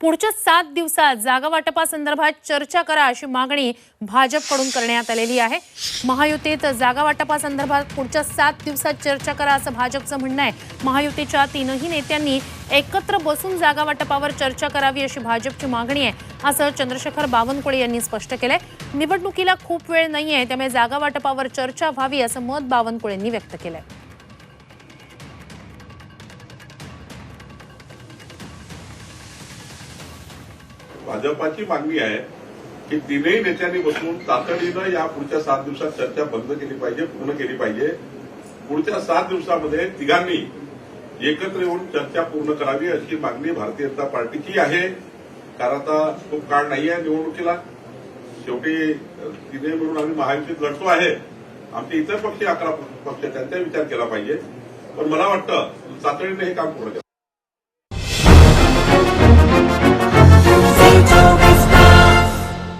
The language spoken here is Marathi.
पुढच्या सात दिवसात जागा वाटपासंदर्भात चर्चा करा अशी मागणी भाजपकडून करण्यात आलेली आहे. महायुतीत जागा वाटपासंदर्भात पुढच्या सात दिवसात चर्चा करा असं भाजपचं म्हणणं आहे. महायुतीच्या तीनही नेत्यांनी एकत्र बसून जागा वाटपावर चर्चा करावी अशी भाजपची मागणी आहे असं चंद्रशेखर बावनकुळे यांनी स्पष्ट केलंय. निवडणुकीला खूप वेळ नाही आहे त्यामुळे जागा वाटपावर चर्चा व्हावी असं मत बावनकुळेंनी व्यक्त केलंय. भाजपाची मागणी आहे की तीनही नेत्यांनी बसून तातडीनं या पुढच्या सात दिवसात चर्चा बंद केली पाहिजे पूर्ण केली पाहिजे. पुढच्या सात दिवसामध्ये तिघांनी एकत्र येऊन चर्चा पूर्ण करावी अशी मागणी भारतीय जनता पार्टीची आहे. कारण आता खूप काळ नाही आहे निवडणुकीला. शेवटी तिने मिळून आम्ही महायुतीत लढतो आहे. आमचे इतर पक्ष अकरा पक्ष त्यांचा विचार केला पाहिजे. पण मला वाटतं तातडीने हे काम पूर्ण केलं.